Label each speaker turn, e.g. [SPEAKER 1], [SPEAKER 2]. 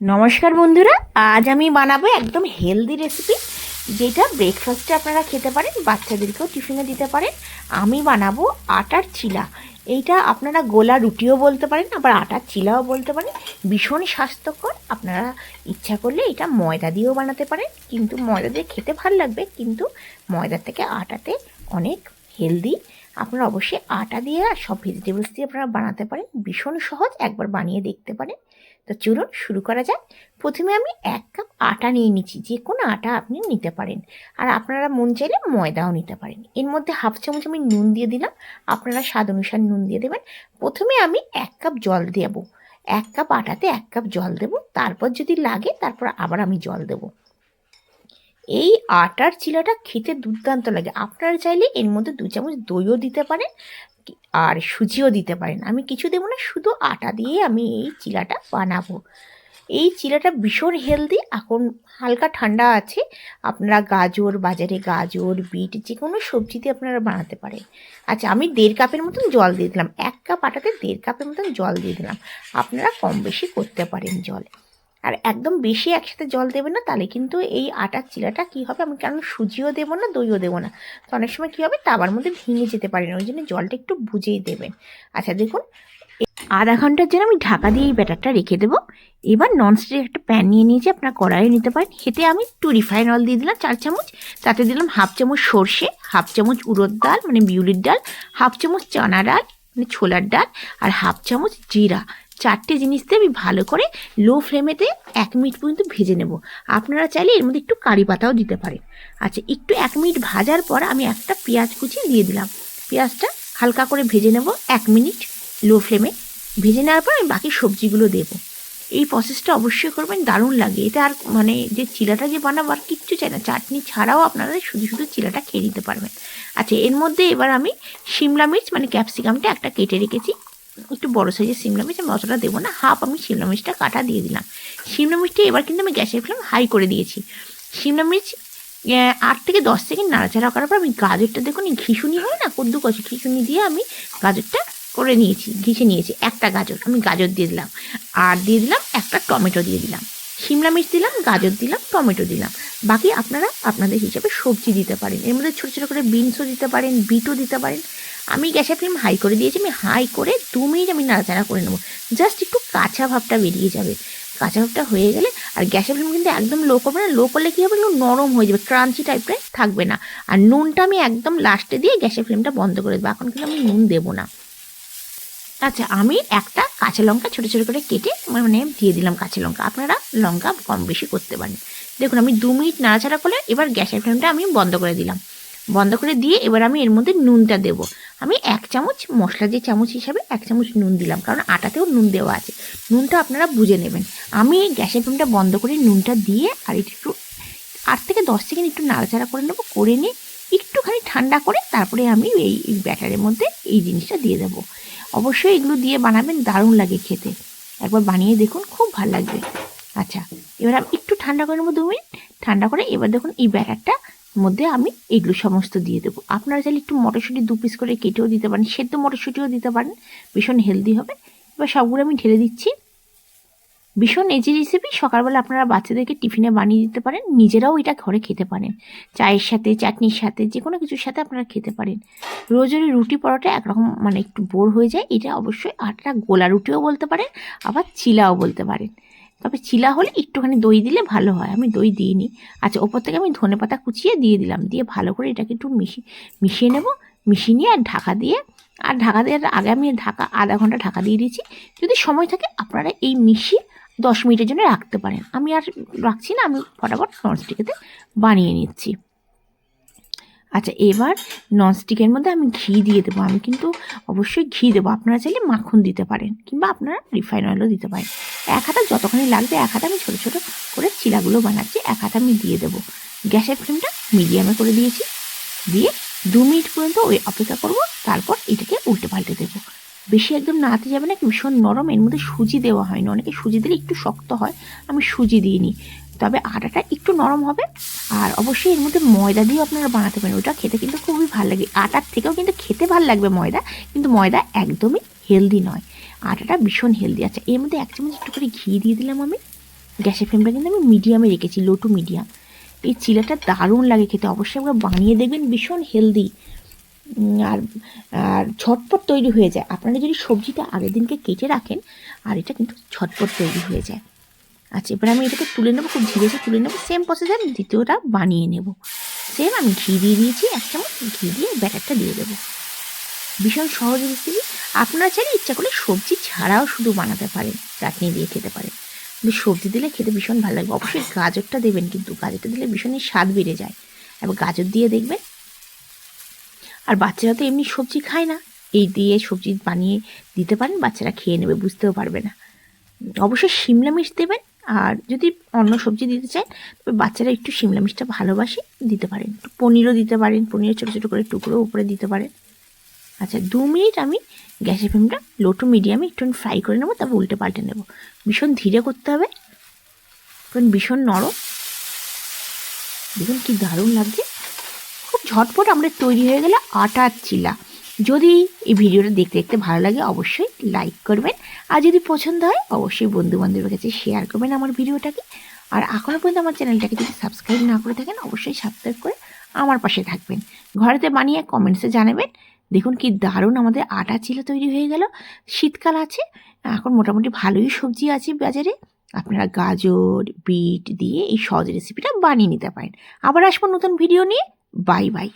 [SPEAKER 1] নমস্কার বন্ধুরা, আজ আমি বানাবো একদম হেলদি রেসিপি যেটা ব্রেকফাস্টে আপনারা খেতে পারেন, বাচ্চাদেরকেও টিফিনে দিতে পারেন। আমি বানাবো আটার চিলা। এইটা আপনারা গোলা রুটিও বলতে পারেন, আবার আটার চিলাও বলতে পারেন। ভীষণ স্বাস্থ্যকর, আপনারা ইচ্ছা করলে এটা ময়দা দিয়েও বানাতে পারেন, কিন্তু ময়দা দিয়ে খেতে ভালো লাগবে, কিন্তু ময়দার থেকে আটাতে অনেক হেলদি আপনারা অবশ্যই আটা দিয়ে আর সব ভেজিটেবলস দিয়ে আপনারা বানাতে পারেন। ভীষণ সহজ, একবার বানিয়ে দেখতে পারেন। তো চলুন শুরু করা যাক। প্রথমে আমি এক কাপ আটা নিয়ে নিচ্ছি, যে কোনো আটা আপনি নিতে পারেন। আর আপনারা মন চাইলে ময়দাও নিতে পারেন। এর মধ্যে হাফ চামচ আমি নুন দিয়ে দিলাম, আপনারা স্বাদ অনুসার নুন দিয়ে দেবেন। প্রথমে আমি এক কাপ জল দেব, এক কাপ আটাতে এক কাপ জল দেব, তারপর যদি লাগে তারপর আবার আমি জল দেব। এই আটার চিলাটা খেতে দুর্দান্ত লাগে। আপনারা চাইলে এর মধ্যে দু চামচ দইও দিতে পারেন। আর সুজিও দিতে পারেন আমি কিছু দেবো না, শুধু আটা দিয়ে আমি এই চিলাটা বানাবো। এই চিলাটা ভীষণ হেলদি এখন হালকা ঠান্ডা আছে। আপনারা গাজর, বাজারে গাজর, বিট যে কোনো সবজিতে আপনারা বানাতে পারেন। আচ্ছা আমি দেড় কাপের মতন জল দিয়ে দিলাম। এক কাপ আটাতে দেড় কাপের মতন জল দিয়ে দিলাম। আপনারা কম বেশি করতে পারেন জল। আর একদম বেশি একসাথে জল দেবেন না, তাহলে কিন্তু এই আটার চিলাটা কী হবে? আমি কারণ সুজিও দেবো না, দইও দেবো না? তো অনেক সময় কী হবে? তাবার মধ্যে ভেঙে যেতে পারে না, ওই জন্য জলটা একটু বুঝেই দেবেন আচ্ছা দেখুন আধা ঘণ্টার জন্য আমি ঢাকা দিয়ে এই ব্যাটারটা রেখে দেবো। এবার ননস্টিক একটা প্যান নিয়ে নিয়েছি আপনার কড়াইয়ে নিতে পারেন। এতে আমি একটু রিফাইন অয়েল দিয়ে দিলাম চার চামচ, তাতে দিলাম হাফ চামচ সর্ষে, হাফ চামচ উড়োর ডাল মানে বিউলির ডাল, হাফ চামচ চানা ডাল মানে ছোলার ডাল, আর হাফ চামচ জিরা। চারটে জিনিস দিয়ে আমি ভালো করে লো ফ্লেমেতে এক মিনিট পর্যন্ত ভেজে নেব। আপনারা চাইলে এর মধ্যে একটু কারি পাতাও দিতে পারেন। আচ্ছা একটু এক মিনিট ভাজার পর আমি একটা পেঁয়াজ কুচি দিয়ে দিলাম। পেঁয়াজটা হালকা করে ভেজে নেব এক মিনিট লো ফ্লেমে ভেজে নেওয়ার পর আমি বাকি সবজিগুলো দেবো। এই প্রসেসটা অবশ্যই করবেন, দারুণ লাগে। এটা আর মানে যে চিলাটা যে বানাবো আর কিচ্ছু চাই না। চাটনি ছাড়াও আপনারা শুধু শুধু চিলাটা খেয়ে নিতে পারবেন। আচ্ছা এর মধ্যে এবার আমি শিমলা মির্চ মানে ক্যাপসিকামটা একটা কেটে রেখেছি। একটু বড় সাইজের শিমলা মির্চ আমি অতটা দেবো না। হাফ আমি শিমলা মির্চটা কাটা দিয়ে দিলাম। শিমলা মির্চটা এবার কিন্তু আমি গ্যাসের ফ্লেম হাই করে দিয়েছি। শিমলা মির্চ আট থেকে দশ সেকেন্ড নাড়াচাড়া করার পর আমি গাজরটা দেখুন, এই ঘিসুনি হয় না কদ্দু কষে ঘিসুনি দিয়ে আমি গাজরটা করে নিয়েছি, ঘিসে নিয়েছি। একটা গাজর, আমি গাজর দিয়ে দিলাম। আর দিয়ে দিলাম একটা টমেটো দিয়ে দিলাম। শিমলা মির্চ দিলাম, গাজর দিলাম, টমেটো দিলাম। বাকি আপনারা আপনাদের হিসাবে সবজি দিতে পারেন। এর মধ্যে ছোটো ছোটো করে বিনসও দিতে পারেন বিটও দিতে পারেন। আমি গ্যাসের ফ্লেম হাই করে দিয়েছি, আমি হাই করে দু মিনিট আমি নাড়াচাড়া করে নেব। জাস্ট একটু কাঁচা ভাবটা বেরিয়ে যাবে। কাঁচা ভাবটা হয়ে গেলে আর গ্যাসের ফ্লেম কিন্তু একদম লো করবে না। লো করলে কী হবে? একটু নরম হয়ে যাবে ক্রাঞ্চি টাইপের থাকবে না। আর নুনটা আমি একদম লাস্টে দিয়ে গ্যাসের ফ্লেমটা বন্ধ করে দেবো। এখন কিন্তু আমি নুন দেবো না। আচ্ছা আমি একটা কাঁচা লঙ্কা ছোটো ছোটো করে কেটে মানে দিয়ে দিলাম কাঁচা লঙ্কা। আপনারা লঙ্কা কম বেশি করতে পারেন। দেখুন, আমি দু মিনিট নাড়াচাড়া করলে এবার গ্যাসের ফ্লেমটা আমি বন্ধ করে দিলাম। বন্ধ করে দিয়ে এবার আমি এর মধ্যে নুনটা দেবো। আমি এক চামচ মশলা যে চামচ হিসাবে এক চামচ নুন দিলাম, কারণ আটাতেও নুন দেওয়া আছে। নুনটা আপনারা বুঝে নেবেন। আমি গ্যাসের ফ্লেমটা বন্ধ করে নুনটা দিয়ে আর একটু আট থেকে দশ সেকেন্ড একটু নাড়াচাড়া করে নেব, করে নিয়ে একটুখানি ঠান্ডা করে তারপরে আমি এই ব্যাটারের মধ্যে এই জিনিসটা দিয়ে দেবো। অবশ্যই এগুলো দিয়ে বানাবেন, দারুণ লাগে খেতে। একবার বানিয়ে দেখুন, খুব ভালো লাগবে। আচ্ছা এবার আমি একটু ঠান্ডা করে নেব দু মিনিট। ঠান্ডা করে এবার দেখুন এই ব্যাটারটা মধ্যে আমি এগুলো সমস্ত দিয়ে দেবো। আপনারা চাইলে একটু মটরশুঁটি দু পিস করে কেটেও দিতে পারেন, সেদ্ধ মটরশুঁটিও দিতে পারেন, ভীষণ হেলদি হবে। এবার সবগুলো আমি ঢেলে দিচ্ছি। ভীষণ এজি রেসিপি সকালবেলা আপনারা বাচ্চাদেরকে টিফিনে বানিয়ে দিতে পারেন, নিজেরাও এটা ঘরে খেতে পারেন। চায়ের সাথে, চাটনির সাথে, যে কোনো কিছুর সাথে আপনারা খেতে পারেন। রোজ রুটি পরোটা একরকম মানে একটু বোর হয়ে যায়, এটা অবশ্যই আটটা গোলা রুটিও বলতে পারেন, আবার চিলাও বলতে পারেন। তবে চিলা হলে একটুখানি দই দিলে ভালো হয়, আমি দই দিইনি। আচ্ছা ওপর থেকে আমি ধনে পাতা কুচিয়ে দিয়ে দিলাম, দিয়ে ভালো করে এটাকে একটু মিশিয়ে মিশিয়ে নেব, মিশিয়ে নিয়ে আর ঢাকা দিয়ে, আর ঢাকা দেওয়ার আগে আমি ঢাকা, আধা ঘণ্টা ঢাকা দিয়ে দিয়েছি। যদি সময় থাকে আপনারা এই মিশিয়ে দশ মিনিটের জন্য রাখতে পারেন। আমি আর রাখছি না, আমি ফটাফট ননস্টিকেতে বানিয়ে নিচ্ছি। আচ্ছা এবার ননস্টিকের মধ্যে আমি ঘি দিয়ে দেবো। আমি কিন্তু অবশ্যই ঘি দেবো। আপনারা চাইলে মাখন দিতে পারেন কিংবা আপনারা রিফাইন অয়েলও দিতে পারেন। এক হাতা যতখানি লাগবে, এক হাতা আমি ছোটো ছোটো করে চিলাগুলো বানাচ্ছি। এক হাতা আমি দিয়ে দেবো। গ্যাসের ফ্লেমটা মিডিয়ামে করে দিয়েছি। দিয়ে দু মিনিট পর্যন্ত ওই অপেক্ষা করব। তারপর এটাকে উল্টে পাল্টে দেবো। বেশি একদম নাড়াতে যাবে না, ভীষণ নরম। এর মধ্যে সুজি দেওয়া হয় না অনেকে সুজি দিলে একটু শক্ত হয়। আমি সুজি দিই দিইনি। তবে আটাটা একটু নরম হবে। আর অবশ্যই এর মধ্যে ময়দা দিয়েও আপনারা বানাতে পারেন। ওটা খেতে কিন্তু খুবই ভালো লাগে। আটার থেকেও কিন্তু খেতে ভালো লাগবে ময়দা, কিন্তু ময়দা একদমই হেলদি নয়। আটাটা ভীষণ হেলদি আছে। এর মধ্যে এক চামচ একটু করে ঘি দিয়ে দিলাম আমি। গ্যাসের ফ্লেমটা কিন্তু আমি মিডিয়ামে রেখেছি লো টু মিডিয়াম এই চিলাটা দারুণ লাগে খেতে। অবশ্যই আমরা বানিয়ে দেখবেন ভীষণ হেলদি আর আর ঝটপট তৈরি হয়ে যায়। আপনারা যদি সবজিটা আগের দিনকে কেটে রাখেন, আর এটা কিন্তু ঝটপট তৈরি হয়ে যায়। আচ্ছা এবার আমি এটাকে তুলে নেব, খুব ধীরে ধীরে তুলে নেব সেম প্রসেসে আমি দ্বিতীয়টা বানিয়ে নেব। সেম আমি ঘি দিয়ে দিয়েছি, এক চামচ ঘি দিয়ে ব্যাটারটা দিয়ে দেবো। ভীষণ সহজ রেসিপি আপনারা চাইলে ইচ্ছা করলে সবজি ছাড়াও শুধু বানাতে পারেন, চাটনি দিয়ে খেতে পারেন। কিন্তু সবজি দিলে খেতে ভীষণ ভালো লাগবে অবশ্যই গাজরটা দেবেন, কিন্তু গাজরটা দিলে ভীষণই স্বাদ বেড়ে যায়। এবার গাজর দিয়ে দেখবেন, আর বাচ্চারা তো এমনি সবজি খায় না। এই দিয়ে সবজি বানিয়ে দিতে পারেন, বাচ্চারা খেয়ে নেবে, বুঝতেও পারবে না। অবশ্যই শিমলা মির্চ দেবেন আর যদি অন্য সবজি দিতে চান তবে বাচ্চারা একটু শিমলা মির্চটা ভালোবাসে, দিতে পারেন। একটু পনিরও দিতে পারেন, পনিরের ছোটো ছোটো করে টুকরো উপরে দিতে পারেন। আচ্ছা দু মিনিট আমি গ্যাসের ফ্লেমটা লো টু মিডিয়ামে একটু ফ্রাই করে নেব, তারপর উল্টে পাল্টে নেব। ভীষণ ধীরে করতে হবে। কারণ ভীষণ নরম। দেখুন কি দারুণ লাগছে। খুব ঝটপট আমরা তৈরি হয়ে গেলে আটার চিলা। যদি এই ভিডিওটা দেখতে দেখতে ভালো লাগে, অবশ্যই লাইক করবেন। আর যদি পছন্দ হয়, অবশ্যই বন্ধু বান্ধবের কাছে শেয়ার করবেন আমার ভিডিওটাকে। আর এখনও পর্যন্ত আমার চ্যানেলটাকে যদি সাবস্ক্রাইব না করে থাকেন, অবশ্যই সাবস্ক্রাইব করে আমার পাশে থাকবেন। ঘরেতে বানিয়ে কমেন্টসে জানাবেন। দেখুন কি দারুণ আমাদের আটা চিলা তৈরি হয়ে গেল। শীতকাল আছে, এখন মোটামুটি ভালোই সবজি আছে বাজারে। আপনারা গাজর, বিট দিয়ে এই সহজ রেসিপিটা বানিয়ে নিতে পারেন। আবার আসব নতুন ভিডিও নিয়ে। Bye bye